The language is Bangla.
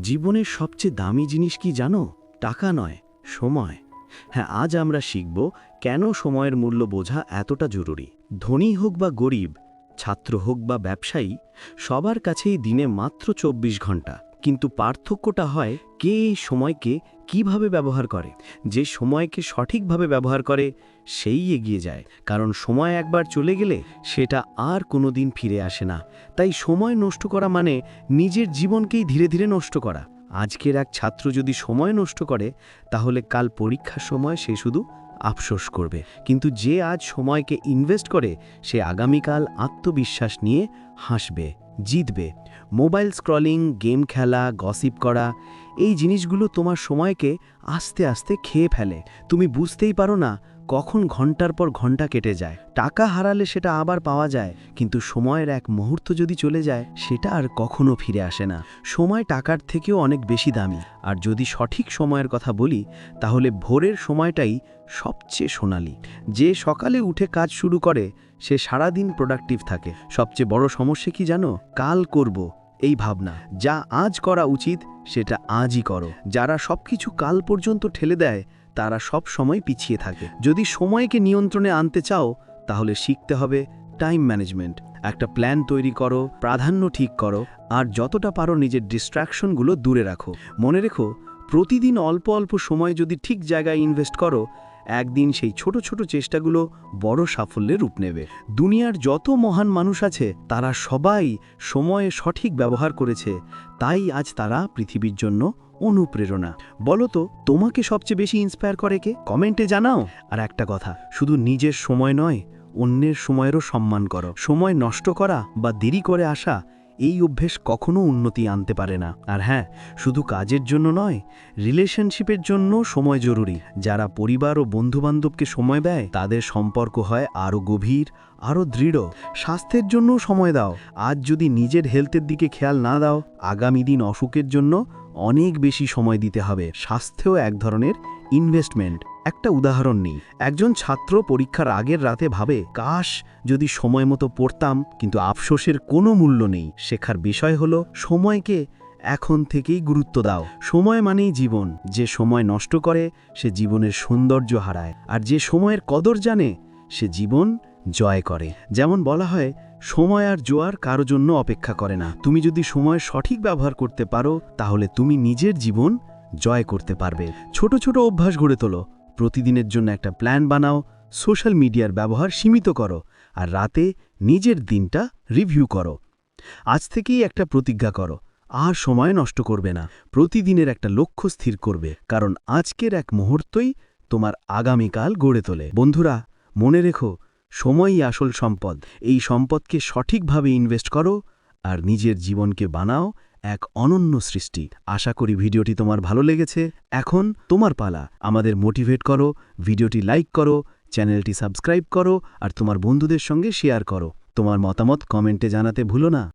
জীবনের সবচেয়ে দামি জিনিস কি জানো? টাকা নয়, সময়। হ্যাঁ আজ আমরা শিখব কেন সময়ের মূল্য বোঝা এতটা জরুরি। ধনী হোক বা গরিব, ছাত্র হোক বা ব্যবসায়ী, সবার কাছেই দিনে মাত্র চব্বিশ ঘণ্টা। কিন্তু পার্থক্যটা হয় কে এই সময়কে কীভাবে ব্যবহার করে। যে সময়কে সঠিকভাবে ব্যবহার করে, সেই এগিয়ে যায়। কারণ সময় একবার চলে গেলে সেটা আর কোনোদিন ফিরে আসে না। তাই সময় নষ্ট করা মানে নিজের জীবনকেই ধীরে ধীরে নষ্ট করা। আজকের এক ছাত্র যদি সময় নষ্ট করে, তাহলে কাল পরীক্ষার সময় সে শুধু আফসোস করবে। কিন্তু যে আজ সময়কে ইনভেস্ট করে, সে আগামীকাল আত্মবিশ্বাস নিয়ে হাসবে। জিতবে। মোবাইল স্ক্রলিং, গেম খেলা, গসিপ করা, এই জিনিসগুলো তোমার সময়কে আস্তে আস্তে খেয়ে ফেলে। তুমি বুঝতেই পারো না কখন ঘণ্টার পর ঘণ্টা কেটে যায়। টাকা হারালে সেটা আবার পাওয়া যায়, কিন্তু সময়ের এক মুহূর্ত যদি চলে যায়, সেটা আর কখনো ফিরে আসে না। সময় টাকার থেকেও অনেক বেশি দামি। আর যদি সঠিক সময়ের কথা বলি, তাহলে ভোরের সময়টাই সবচেয়ে সোনালি। যে সকালে উঠে কাজ শুরু করে, সে সারাদিন প্রোডাক্টিভ থাকে। সবচেয়ে বড় সমস্যা কি জানো? কাল করব, এই ভাবনা। যা আজ করা উচিত, সেটা আজই করো। যারা সবকিছু কাল পর্যন্ত ঠেলে দেয় তারা সব সময় পিছিয়ে থাকে। যদি সময়কে নিয়ন্ত্রণে আনতে চাও, তাহলে শিখতে হবে টাইম ম্যানেজমেন্ট একটা প্ল্যান তৈরি করো, প্রাধান্য ঠিক করো, আর যতটা পারো নিজের ডিস্ট্র্যাকশনগুলো দূরে রাখো। মনে রেখো, প্রতিদিন অল্প অল্প সময় যদি ঠিক জায়গায় ইনভেস্ট করো, একদিন সেই ছোট ছোট চেষ্টাগুলো বড় সাফল্যে রূপ নেবে। দুনিয়ার যত মহান মানুষ আছে, তারা সবাই সময়ে সঠিক ব্যবহার করেছে। তাই আজ তারা পৃথিবীর জন্য অনুপ্রেরণা। বলো তো, তোমাকে সবচেয়ে বেশি ইন্সপায়ার করে কে? কমেন্টে জানাও। আর একটা কথা, শুধু নিজের সময় নয়, অন্যের সময়েরও সম্মান করো। সময় নষ্ট করা বা দেরি করে আসা এই অভ্যেস কখনো উন্নতি আনতে পারে না। আর হ্যাঁ শুধু কাজের জন্য নয় রিলেশনশিপের জন্য সময় জরুরি। যারা পরিবার ও বন্ধুবান্ধবকে সময় দেয়, তাদের সম্পর্ক হয় আরও গভীর আরও দৃঢ়। স্বাস্থ্যের জন্য সময় দাও। আজ যদি নিজের হেলথের দিকে খেয়াল না দাও, আগামী দিন অসুখের জন্য অনেক বেশি সময় দিতে হবে। স্বাস্থ্যও এক ধরনের ইনভেস্টমেন্ট একটা উদাহরণ নেই। একজন ছাত্র পরীক্ষার আগের রাতে ভাবে, কাশ, যদি সময় মতো পড়তাম, কিন্তু আফসোসের কোনো মূল্য নেই। শেখার বিষয় হলো, সময়কে এখন থেকেই গুরুত্ব দাও। সময় মানেই জীবন। যে সময় নষ্ট করে, সে জীবনের সৌন্দর্য হারায়। আর যে সময়ের কদর জানে, সে জীবন জয় করে। যেমন বলা হয়, সময় আর জোয়ার কারও জন্য অপেক্ষা করে না। তুমি যদি সময় সঠিক ব্যবহার করতে পারো, তাহলে তুমি নিজের জীবন জয় করতে পারবে। ছোট ছোট অভ্যাস গড়ে তোলো। প্রতিদিনের জন্য একটা প্ল্যান বানাও, সোশ্যাল মিডিয়ার ব্যবহার সীমিত করো, আর রাতে নিজের দিনটা রিভিউ করো। আজ থেকেই একটা প্রতিজ্ঞা করো, আর সময় নষ্ট করবে না। প্রতিদিনের একটা লক্ষ্য স্থির করবে, কারণ আজকের এক মুহূর্তই তোমার আগামীকাল গড়ে তোলে। বন্ধুরা, মনে রেখো, সময়ই আসল সম্পদ। এই সম্পদকে সঠিকভাবে ইনভেস্ট করো, আর নিজের জীবনকে বানাও এক অনন্য সৃষ্টি। আশা করি ভিডিওটি তোমার ভালো লেগেছে। এখন তোমার পালা। আমাদের মোটিভেট করো, ভিডিওটি লাইক করো, চ্যানেলটি সাবস্ক্রাইব করো, আর তোমার বন্ধুদের সঙ্গে শেয়ার করো। তোমার মতামত কমেন্টে জানাতে ভুলো না।